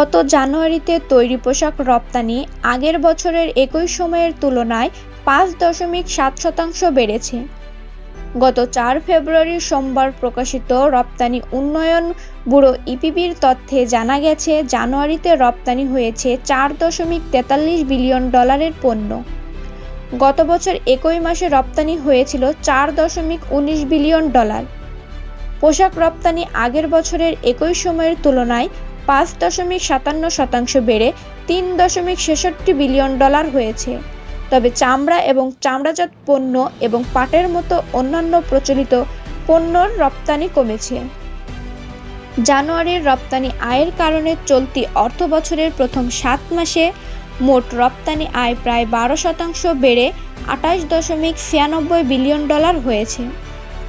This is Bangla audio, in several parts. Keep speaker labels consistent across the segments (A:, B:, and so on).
A: গত জানুয়ারিতে তৈরি পোশাক রপ্তানি আগের বছরের একই সময়ের তুলনায় পাঁচ দশমিক সাত শতাংশ বেড়েছে গত চার ফেব্রুয়ারি সোমবার প্রকাশিত রপ্তানি উন্নয়ন ব্যুরো ইপিবির তথ্যে জানা গেছে জানুয়ারিতে রপ্তানি হয়েছে চার দশমিক তেতাল্লিশ বিলিয়ন ডলারের পণ্য গত বছর একই মাসে রপ্তানি হয়েছিল চার দশমিক উনিশ বিলিয়ন ডলার পোশাক রপ্তানি আগের বছরের একই সময়ের তুলনায় পাঁচ দশমিক সাতান্ন শতাংশ বেড়ে তিন দশমিক ছেষট্টি বিলিয়ন ডলার হয়েছে তবে চামড়া এবং চামড়াজাত পণ্য এবং পাটের মতো অন্যান্য প্রচলিত পণ্যর রপ্তানি কমেছে জানুয়ারির রপ্তানি আয়ের কারণে চলতি অর্থ বছরের প্রথম সাত মাসে মোট রপ্তানি আয় প্রায় বারো শতাংশ বেড়ে আঠাশ দশমিক ছিয়ানব্বই বিলিয়ন ডলার হয়েছে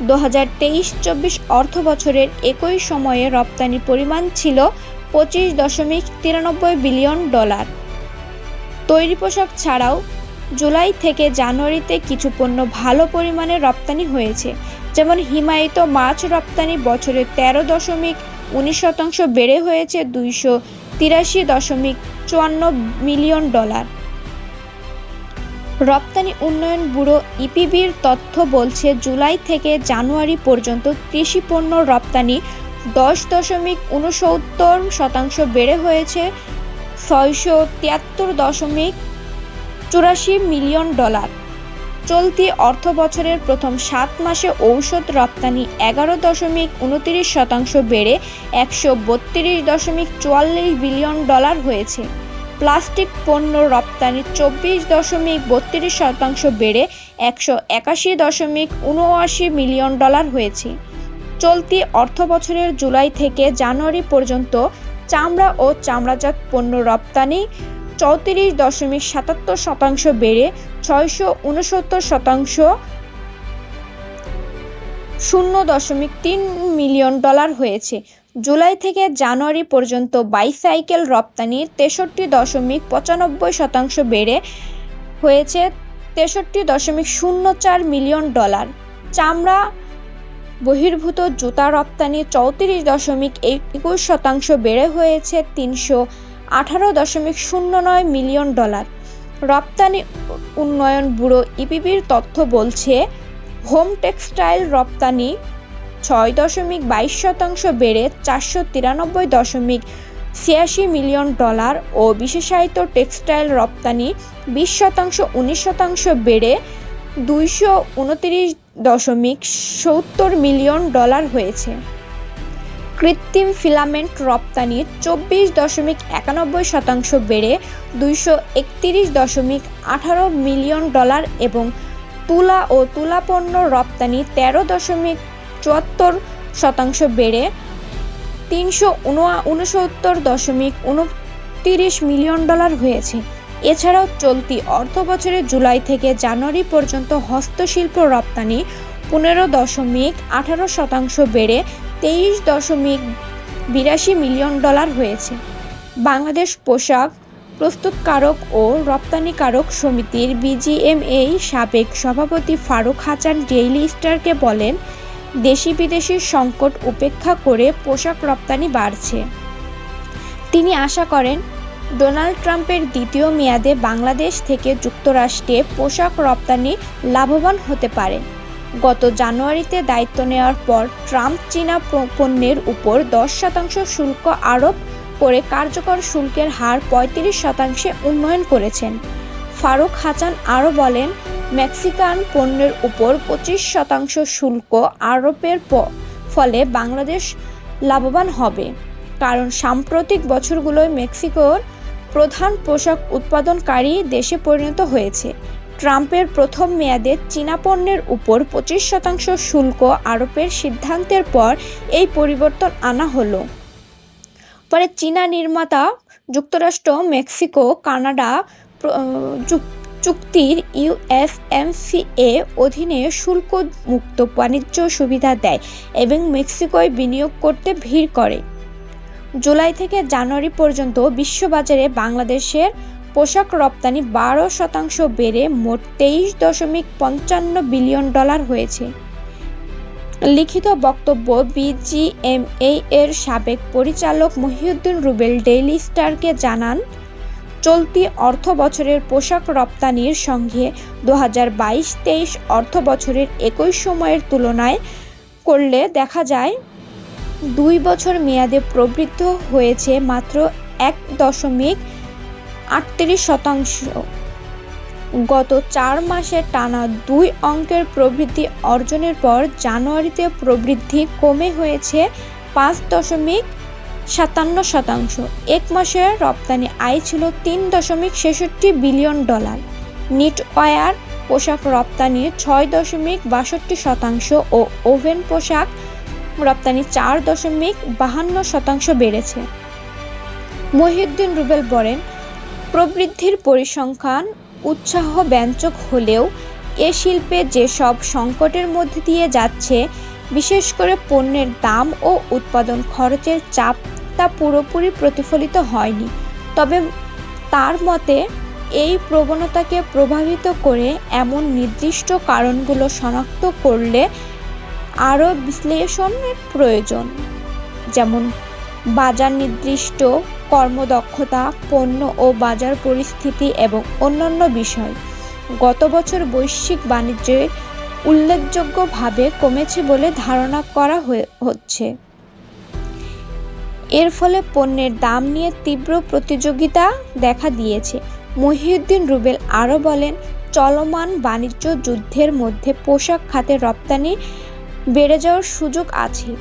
A: দু হাজার তেইশ চব্বিশ অর্থ বছরের একই সময়ে রপ্তানি পরিমাণ ছিল পঁচিশ দশমিক তিরানব্বই বিলিয়ন ডলার তৈরি পোশাক ছাড়াও জুলাই থেকে জানুয়ারিতে কিছু পণ্য ভালো পরিমাণে রপ্তানি হয়েছে যেমন হিমায়িত মাছ রপ্তানি বছরে তেরো দশমিক উনিশ শতাংশ বেড়ে হয়েছে দুইশো তিরাশি দশমিক চুয়ান্ন মিলিয়ন ডলার রপ্তানি উন্নয়ন ব্যুরো ইপিবির তথ্য বলছে জুলাই থেকে জানুয়ারি পর্যন্ত কৃষি পণ্য রপ্তানি দশ দশমিক উনসত্তর শতাংশ বেড়ে হয়েছে ছয়শো তিয়াত্তর দশমিক চুরাশি মিলিয়ন ডলার চলতি অর্থ বছরের প্রথম সাত মাসে ঔষধ রপ্তানি এগারো দশমিক উনত্রিশ শতাংশ বেড়ে একশো বত্রিশ দশমিক চুয়াল্লিশ বিলিয়ন ডলার হয়েছে প্লাস্টিক পণ্য রপ্তানি চব্বিশ দশমিক বত্রিশ শতাংশ বেড়ে একশো একাশি দশমিক উনআশি মিলিয়ন ডলার হয়েছে চলতি অর্থ বছরের জুলাই থেকে জানুয়ারি পর্যন্ত চামড়া ও চামড়াজাত পণ্য রপ্তানি চৌত্রিশ দশমিক সাতাত্তর শতাংশ বেড়ে ছয়শো উনসত্তর শতাংশ শূন্য দশমিক তিন মিলিয়ন ডলার হয়েছে জুলাই থেকে জানুয়ারি পর্যন্ত বাইসাইকেল রপ্তানি তেষট্টি দশমিক পঁচানব্বই শতাংশ বেড়ে হয়েছে তেষট্টি দশমিক শূন্য চার মিলিয়ন ডলার চামড়া বহির্ভূত জুতা রপ্তানি চৌত্রিশ দশমিক একুশ শতাংশ বেড়ে হয়েছে তিনশো আঠারো দশমিক শূন্য নয় মিলিয়ন ডলার রপ্তানি উন্নয়ন ব্যুরো ইপিবির তথ্য বলছে হোম টেক্সটাইল রপ্তানি ছয় দশমিক বাইশ শতাংশ বেড়ে চারশো তিরানব্বই দশমিক ছিয়াশি মিলিয়ন ডলার ও বিশেষায়িত টেক্সটাইল রপ্তানি বিশ শতাংশ উনিশ শতাংশ বেড়ে দুইশো উনত্রিশ দশমিক সত্তর মিলিয়ন ডলার হয়েছে কৃত্রিম ফিলামেন্ট রপ্তানি চব্বিশ দশমিক একানব্বই শতাংশ বেড়ে দুইশো একত্রিশ দশমিক আঠারো মিলিয়ন ডলার এবং তুলা ও তুলা পণ্য রপ্তানি তেরো দশমিক চুয়াত্তর শতাংশ বেড়ে তিনশো উনসত্তর দশমিক উনতিরিশ মিলিয়ন ডলার হয়েছে এছাড়াও চলতি অর্থ জুলাই থেকে জানুয়ারি পর্যন্ত হস্তশিল্প রপ্তানি পনেরো দশমিক আঠারো শতাংশ বেড়ে তেইশ দশমিক বিরাশি মিলিয়ন ডলার হয়েছে বাংলাদেশ পোশাক প্রস্তুতকারক ও রপ্তানিকারক সমিতির বিজিএমএ সাবেক সভাপতি ফারুক হাসান ডেইলি স্টারকে বলেন দেশি বিদেশি সংকট উপেক্ষা করে পোশাক রপ্তানি বাড়ছে তিনি আশা করেন ডোনাল্ড ট্রাম্পের দ্বিতীয় মেয়াদে বাংলাদেশ থেকে যুক্তরাষ্ট্রে পোশাক রপ্তানি লাভবান হতে পারে গত জানুয়ারিতে দায়িত্ব নেওয়ার পর ট্রাম্প চীনা পণ্যের উপর দশ শতাংশ শুল্ক আরোপ করে কার্যকর শুল্কের হার পঁয়ত্রিশ শতাংশে উন্নয়ন করেছেন ফারুক হাসান আরও বলেন মেক্সিকান পণ্যের উপর পঁচিশ শতাংশ শুল্ক আরোপের ফলে বাংলাদেশ লাভবান হবে কারণ সাম্প্রতিক বছরগুলোয় মেক্সিকোর প্রধান পোশাক উৎপাদনকারী দেশে পরিণত হয়েছে ট্রাম্পের প্রথম মেয়াদে চীনা পণ্যের উপর পঁচিশ শতাংশ শুল্ক আরোপের সিদ্ধান্তের পর এই পরিবর্তন আনা হলো পরে চীনা নির্মাতা যুক্তরাষ্ট্র মেক্সিকো কানাডা চুক্তির ইউএসএমসিএ অধীনে শুল্ক মুক্ত বাণিজ্য সুবিধা দেয় এবং মেক্সিকোয় বিনিয়োগ করতে ভিড় করে জুলাই থেকে জানুয়ারি পর্যন্ত বিশ্ববাজারে বাংলাদেশের পোশাক রপ্তানি বারো শতাংশ বেড়ে মোট তেইশ দশমিক পঞ্চান্ন বিলিয়ন ডলার হয়েছে লিখিত বক্তব্য বিজিএমএ এর সাবেক পরিচালক মহিউদ্দিন রুবেল ডেইলি স্টারকে জানান চলতি অর্থ বছরের পোশাক রপ্তানির সঙ্গে দু হাজার বাইশ তেইশ অর্থ বছরের একই সময়ের তুলনায় করলে দেখা যায় দুই বছর মেয়াদে প্রবৃদ্ধ হয়েছে মাত্র এক দশমিক আটত্রিশ শতাংশ গত চার মাসে টানা দুই অঙ্কের প্রবৃদ্ধি অর্জনের পর জানুয়ারিতে প্রবৃদ্ধি কমে হয়েছে পাঁচ দশমিক সাতান্ন শতাংশ এক মাসে রপ্তানি আয় ছিল তিন দশমিক ছেষট্টি বিলিয়ন ডলার নিট ওয়ার পোশাক রপ্তানি ছয় দশমিক বাষট্টি শতাংশ ও ওভেন পোশাক রপ্তানি চার দশমিক বাহান্ন শতাংশ বেড়েছে মহিউদ্দিন রুবেল বলেন প্রবৃদ্ধির পরিসংখ্যান উৎসাহ ব্যঞ্চক হলেও এ শিল্পে যেসব সংকটের মধ্যে দিয়ে যাচ্ছে বিশেষ করে পণ্যের দাম ও উৎপাদন খরচের চাপ তা পুরোপুরি প্রতিফলিত হয়নি তবে তার মতে এই প্রবণতাকে প্রভাবিত করে এমন নির্দিষ্ট কারণগুলো শনাক্ত করলে আরও বিশ্লেষণের প্রয়োজন যেমন বাজার নির্দিষ্ট কর্মদক্ষতা পণ্য ও বাজার পরিস্থিতি এবং অন্যান্য বিষয় গত বছর বৈশ্বিক বাণিজ্যে উল্লেখযোগ্যভাবে কমেছে বলে ধারণা করা হয়ে হচ্ছে এর ফলে পণ্যের দাম নিয়ে তীব্র প্রতিযোগিতা দেখা দিয়েছে মহিউদ্দিন রুবেল আরও বলেন চলমান বাণিজ্য যুদ্ধের মধ্যে পোশাক খাতে রপ্তানি বেড়ে যাওয়ার সুযোগ আছে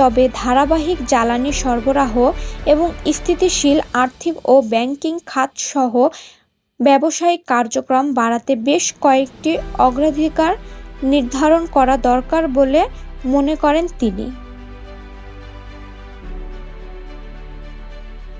A: তবে ধারাবাহিক জ্বালানি সরবরাহ এবং স্থিতিশীল আর্থিক ও ব্যাংকিং খাতসহ ব্যবসায়িক কার্যক্রম বাড়াতে বেশ কয়েকটি অগ্রাধিকার নির্ধারণ করা দরকার বলে মনে করেন তিনি